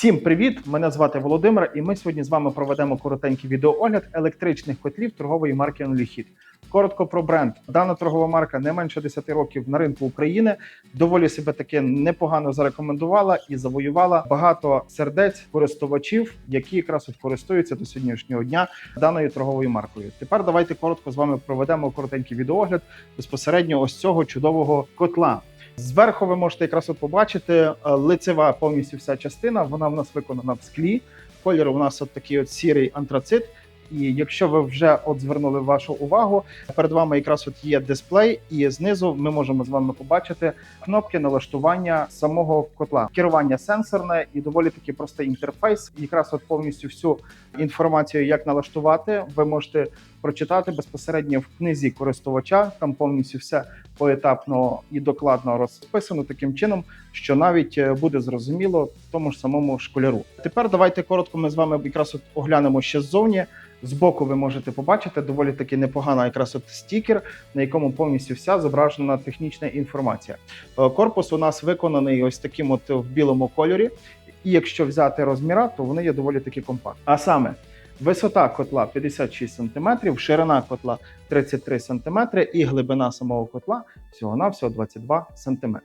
Всім привіт! Мене звати Володимир, і ми сьогодні з вами проведемо коротенький відеоогляд електричних котлів торгової марки Onlyhit. Коротко про бренд. Дана торгова марка не менше 10 років на ринку України. Доволі себе таки непогано зарекомендувала і завоювала багато сердець користувачів, які якраз от користуються до сьогоднішнього дня даною торговою маркою. Тепер давайте коротко з вами проведемо коротенький відеоогляд безпосередньо ось цього чудового котла. Зверху ви можете якраз от побачити е, лицева повністю вся частина. Вона в нас виконана в склі. Колір у нас от такий от сірий антрацит. І якщо ви вже от звернули вашу увагу, перед вами якраз от є дисплей, і знизу ми можемо з вами побачити кнопки налаштування самого котла. Керування сенсорне і доволі таки простий інтерфейс. Якраз от повністю всю інформацію, як налаштувати, ви можете прочитати безпосередньо в книзі користувача. Там повністю все поетапно і докладно розписано таким чином, що навіть е, буде зрозуміло тому ж самому школяру. Тепер давайте коротко. Ми з вами якраз от оглянемо ще ззовні. Збоку ви можете побачити доволі таки непогана якраз от стікер, на якому повністю вся зображена технічна інформація. Е, Корпус у нас виконаний ось таким от в білому кольорі. І якщо взяти розміра, то вони є доволі таки компактні. А саме висота котла 56 см, ширина котла 33 см і глибина самого котла всього-навсього 22 см.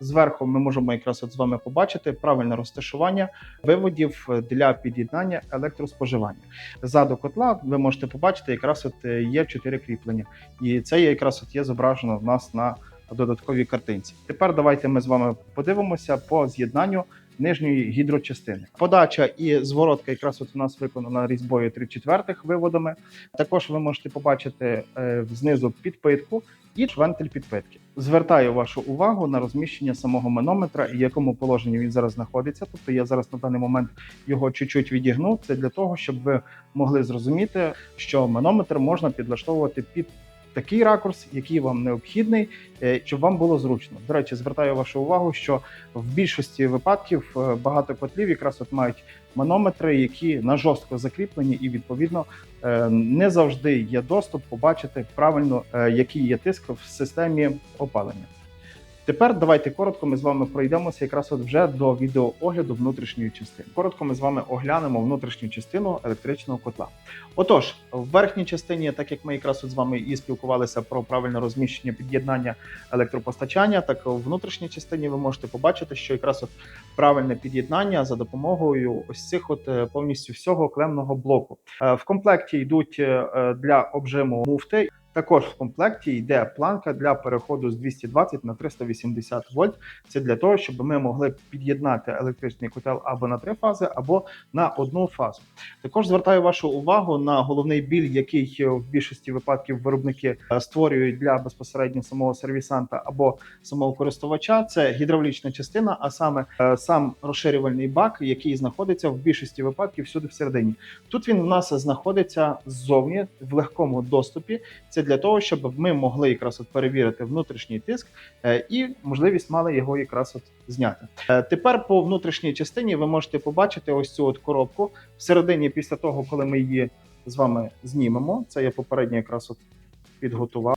Зверху ми можемо якраз от з вами побачити правильне розташування виводів для під'єднання електроспоживання. Ззаду котла ви можете побачити, якраз от е, є чотири кріплення, і це якраз от є зображено в нас на додатковій картинці. Тепер давайте ми з вами подивимося по з'єднанню нижньої гідрочастини. Подача і зворотка якраз от у нас виконана різьбою 3 четвертих виводами. Також ви можете побачити е, знизу підпитку і вентиль підпитки. Звертаю вашу увагу на розміщення самого манометра і в якому положенні він зараз знаходиться. Тобто я зараз на даний момент його чуть-чуть відігну. Це для того, щоб ви могли зрозуміти, що манометр можна підлаштовувати під такий ракурс, який вам необхідний, е, щоб вам було зручно. До речі, звертаю вашу увагу, що в більшості випадків е, багато котлів якраз от мають манометри, які на жорстко закріплені, і відповідно е, не завжди є доступ побачити правильно, який є тиск в системі опалення. Тепер давайте коротко ми з вами пройдемося якраз от вже до відеоогляду внутрішньої частини. Коротко ми з вами оглянемо внутрішню частину електричного котла. Отож, в верхній частині, так як ми якраз от з вами і спілкувалися про правильне розміщення під'єднання електропостачання, так в внутрішній частині ви можете побачити, що якраз от правильне під'єднання за допомогою ось цих от е, повністю всього клемного блоку. Е, В комплекті йдуть е, для обжиму муфти. Також в комплекті йде планка для переходу з 220 на 380 вольт. Це для того, щоб ми могли під'єднати електричний котел або на три фази, або на одну фазу. Також звертаю вашу увагу на головний біль, який в більшості випадків виробники е, створюють для безпосередньо самого сервісанта або самого користувача. Це гідравлічна частина, а саме е, сам розширювальний бак, який знаходиться в більшості випадків всюди всередині. Тут він у нас знаходиться ззовні в легкому доступі. Це для того, щоб ми могли якраз от перевірити внутрішній тиск е, і можливість мали його якраз от зняти. Е, Тепер по внутрішній частині ви можете побачити ось цю от коробку всередині, після того, коли ми її з вами знімемо. Це я попередньо якраз от підготував.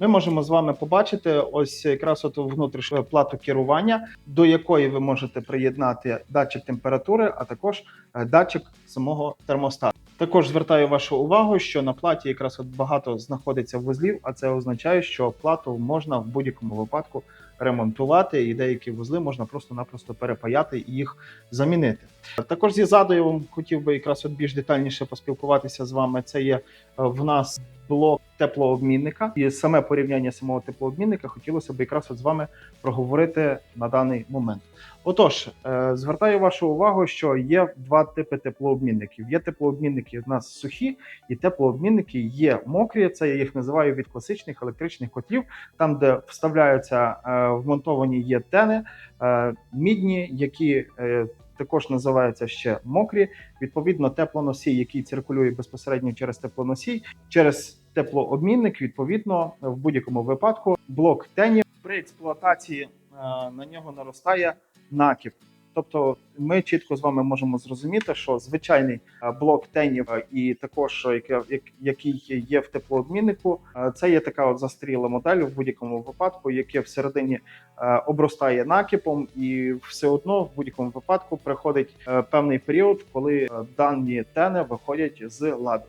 Ми можемо з вами побачити ось якраз от внутрішню плату керування, до якої ви можете приєднати датчик температури, а також е, датчик самого термостату. Також звертаю вашу увагу, що на платі якраз от багато знаходиться вузлів, а це означає, що плату можна в будь-якому випадку ремонтувати, і деякі вузли можна просто-напросто перепаяти і їх замінити. Також зі задою хотів би якраз от більш детальніше поспілкуватися з вами. Це є е, в нас блок теплообмінника, і саме порівняння самого теплообмінника хотілося б якраз от з вами проговорити на даний момент. Отож, е, звертаю вашу увагу, що є два типи теплообмінників. Є теплообмінники в нас сухі, і теплообмінники є мокрі. Це я їх називаю від класичних електричних котлів, там, де вставляються е, вмонтовані є тени е, мідні, які також називаються ще мокрі. Відповідно, теплоносій, який циркулює безпосередньо через теплоносій, через теплообмінник, відповідно, в будь-якому випадку блок тенів при експлуатації е, на нього наростає накіп. Тобто, ми чітко з вами можемо зрозуміти, що звичайний е, блок тенів е, і також е, який є в теплообміннику, це є така от застріла модель в будь-якому випадку, яке всередині обростає накипом, і все одно в будь-якому випадку приходить певний період, коли дані тени виходять з ладу.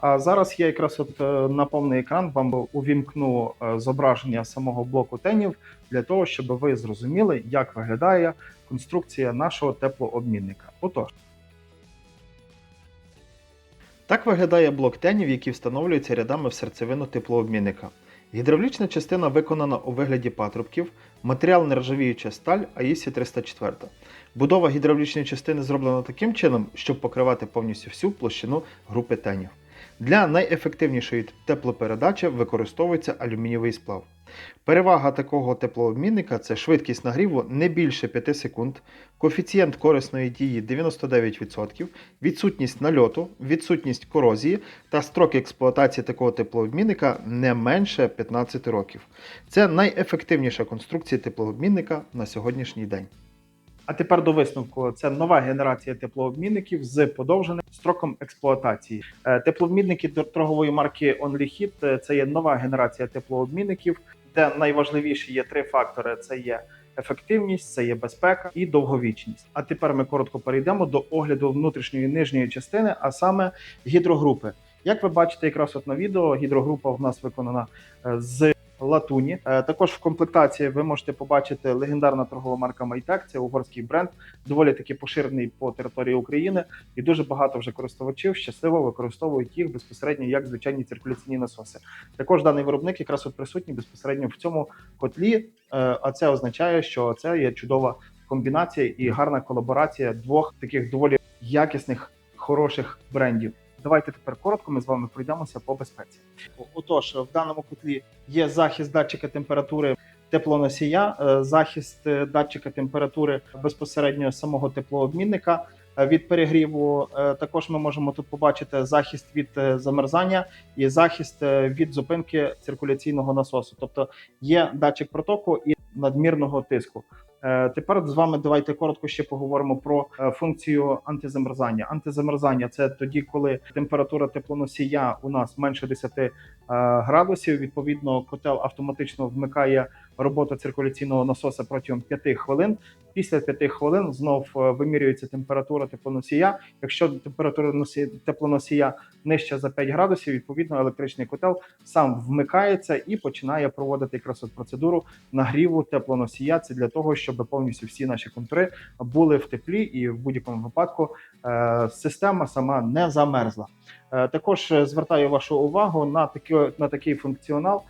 А зараз я якраз от на повний екран вам увімкну зображення самого блоку тенів для того, щоб ви зрозуміли, як виглядає конструкція нашого теплообмінника. Отож. Так виглядає блок тенів, який встановлюється рядами в серцевину теплообмінника. Гідравлічна частина виконана у вигляді патрубків, матеріал нержавіюча сталь АІСі 304. Будова гідравлічної частини зроблена таким чином, щоб покривати повністю всю площину групи тенів. Для найефективнішої теплопередачі використовується алюмінієвий сплав. Перевага такого теплообмінника це швидкість нагріву не більше 5 секунд, коефіцієнт корисної дії 99%, відсутність нальоту, відсутність корозії та строк експлуатації такого теплообмінника не менше 15 років. Це найефективніша конструкція теплообмінника на сьогоднішній день. А тепер до висновку: це нова генерація теплообмінників з подовженим строком експлуатації. Е, Теплообмінники торгової марки OnlyHeat – е, це є нова генерація теплообмінників, де найважливіші є три фактори: це є ефективність, це є безпека і довговічність. А тепер ми коротко перейдемо до огляду внутрішньої нижньої частини, а саме гідрогрупи. Як ви бачите, якраз от на відео гідрогрупа в нас виконана е, з латуні. Е, Також в комплектації ви можете побачити легендарна торгова марка Майтек. Це угорський бренд, доволі таки поширений по території України, і дуже багато вже користувачів щасливо використовують їх безпосередньо як звичайні циркуляційні насоси. Також даний виробник якраз от присутній безпосередньо в цьому котлі. е, А це означає, що це є чудова комбінація і гарна колаборація двох таких доволі якісних хороших брендів. Давайте тепер коротко ми з вами пройдемося по безпеці. Отож, в даному котлі є захист датчика температури теплоносія, е, захист е, датчика температури безпосередньо самого теплообмінника е, від перегріву. Також ми можемо тут побачити захист від замерзання і захист від зупинки циркуляційного насосу. Тобто є датчик протоку і надмірного тиску. Е, Тепер з вами давайте коротко ще поговоримо про е, функцію антизамерзання. Антизамерзання це тоді, коли температура теплоносія у нас менше 10 е, градусів. Відповідно, котел автоматично вмикає роботу циркуляційного насоса протягом 5 хвилин. Після 5 хвилин знов е, вимірюється температура теплоносія. Якщо температура носі- теплоносія нижча за 5 градусів, відповідно електричний котел сам вмикається і починає проводити якраз от процедуру нагріву теплоносія. Це для того, щоб повністю всі наші контури були в теплі, і в будь-якому випадку е, система сама не замерзла. Е, також звертаю вашу увагу на такі, на такий функціонал,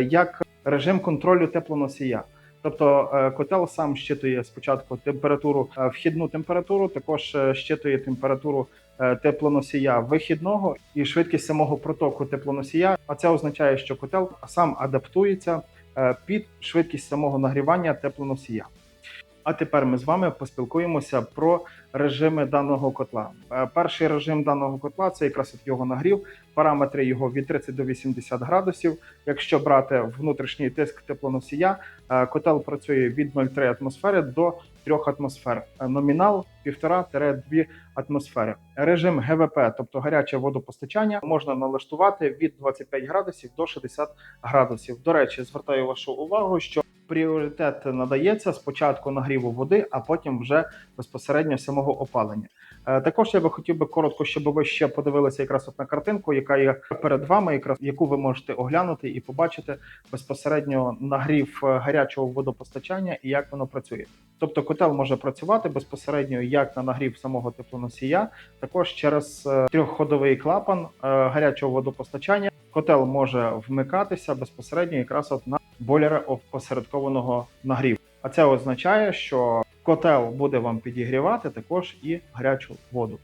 як режим контролю теплоносія. Тобто е, котел сам щитує спочатку температуру, е, вхідну температуру, також е, щитує температуру теплоносія вихідного і швидкість самого протоку теплоносія. А це означає, що котел сам адаптується під швидкість самого нагрівання теплоносія. А тепер ми з вами поспілкуємося про режими даного котла. Е, Перший режим даного котла це якраз от його нагрів. Параметри його від 30 до 80 градусів. Якщо брати внутрішній тиск теплоносія, е, котел працює від 0,3 атмосфери до 3 атмосфер. Е, Номінал 1,5-2 атмосфери. Режим ГВП, тобто гаряче водопостачання, можна налаштувати від 25 градусів до 60 градусів. До речі, звертаю вашу увагу, що пріоритет надається спочатку нагріву води, а потім вже безпосередньо самого опалення. Е, Також я би хотів би коротко, щоб ви ще подивилися якраз от на картинку, яка є перед вами, якраз яку ви можете оглянути і побачити безпосередньо нагрів е, гарячого водопостачання і як воно працює. Тобто котел може працювати безпосередньо як на нагрів самого теплоносія, також через е, трьохходовий клапан гарячого водопостачання. Котел може вмикатися безпосередньо якраз от на бойлера опосередкованого нагріву. А це означає, що котел буде вам підігрівати також і гарячу воду.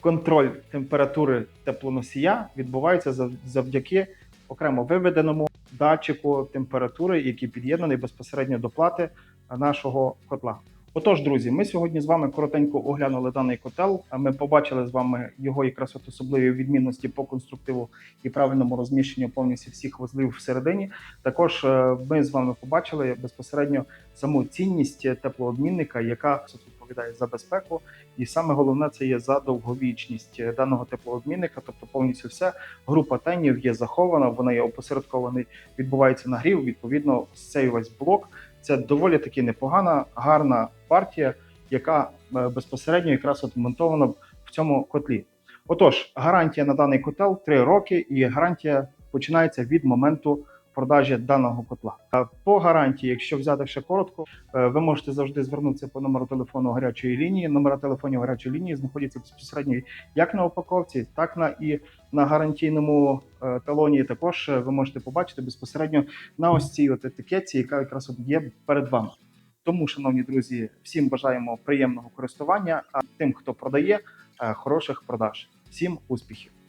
Контроль температури теплоносія відбувається зав- завдяки окремо виведеному датчику температури, який під'єднаний безпосередньо до плати нашого котла. Отож, друзі, ми сьогодні з вами коротенько оглянули даний котел. Ми побачили з вами його якраз от особливі відмінності по конструктиву і правильному розміщенню повністю всіх вузлів всередині. Також е, ми з вами побачили безпосередньо саму цінність теплообмінника, яка відповідає за безпеку, і саме головне це є за довговічність даного теплообмінника. Тобто, повністю все група тенів є захована, вона є опосередкований, відбувається нагрів. Відповідно, цей весь блок це доволі таки непогана, гарна партія, яка е, безпосередньо якраз от монтована в цьому котлі. Отож, гарантія на даний котел 3 роки, і гарантія починається від моменту продажі даного котла. По гарантії, якщо взяти ще коротко, е, ви можете завжди звернутися по номеру телефону гарячої лінії. Номера телефонів гарячої лінії знаходяться безпосередньо як на упаковці, так на і на гарантійному е, талоні. Також е, ви можете побачити безпосередньо на ось цій от етикетці, яка якраз є перед вами. Тому, шановні друзі, всім бажаємо приємного користування. А тим, хто продає, хороших продаж. Всім успіхів!